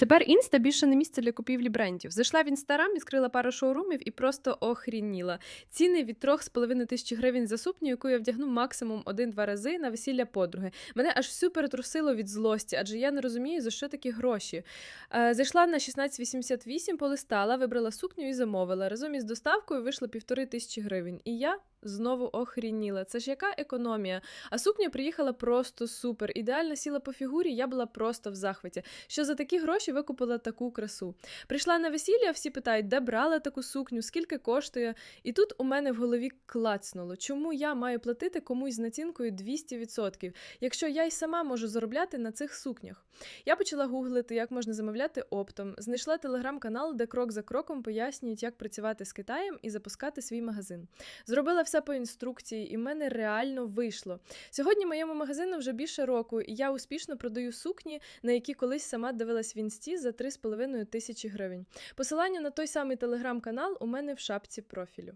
Тепер інста більше не місце для купівлі брендів. Зайшла в інстаграм, відкрила пару шоурумів і просто охрініла. Ціни від 3,5 тисячі гривень за сукню, яку я вдягну максимум один-два рази на весілля подруги. Мене аж всю перетрусило від злості, адже я не розумію, за що такі гроші. Е, зайшла на 1688, полистала, вибрала сукню і замовила. Разом із доставкою вийшло півтори тисячі гривень. І я знову охрініла. Це ж яка економія? А сукня приїхала просто супер. Ідеально сіла по фігурі, я була просто в захваті. Що за такі гроші викупила таку красу. Прийшла на весілля, всі питають, де брала таку сукню, скільки коштує. І тут у мене в голові клацнуло, чому я маю платити комусь з націнкою 200%, якщо я й сама можу заробляти на цих сукнях. Я почала гуглити, як можна замовляти оптом. Знайшла телеграм-канал, де крок за кроком пояснюють, як працювати з Китаєм і запускати свій магазин. Зробила все по інструкції, і в мене реально вийшло. Сьогодні моєму магазину вже більше року, і я успішно продаю сукні, на які колись сама дивилась в інсті за 3,5 тисячі гривень. Посилання на той самий телеграм-канал у мене в шапці профілю.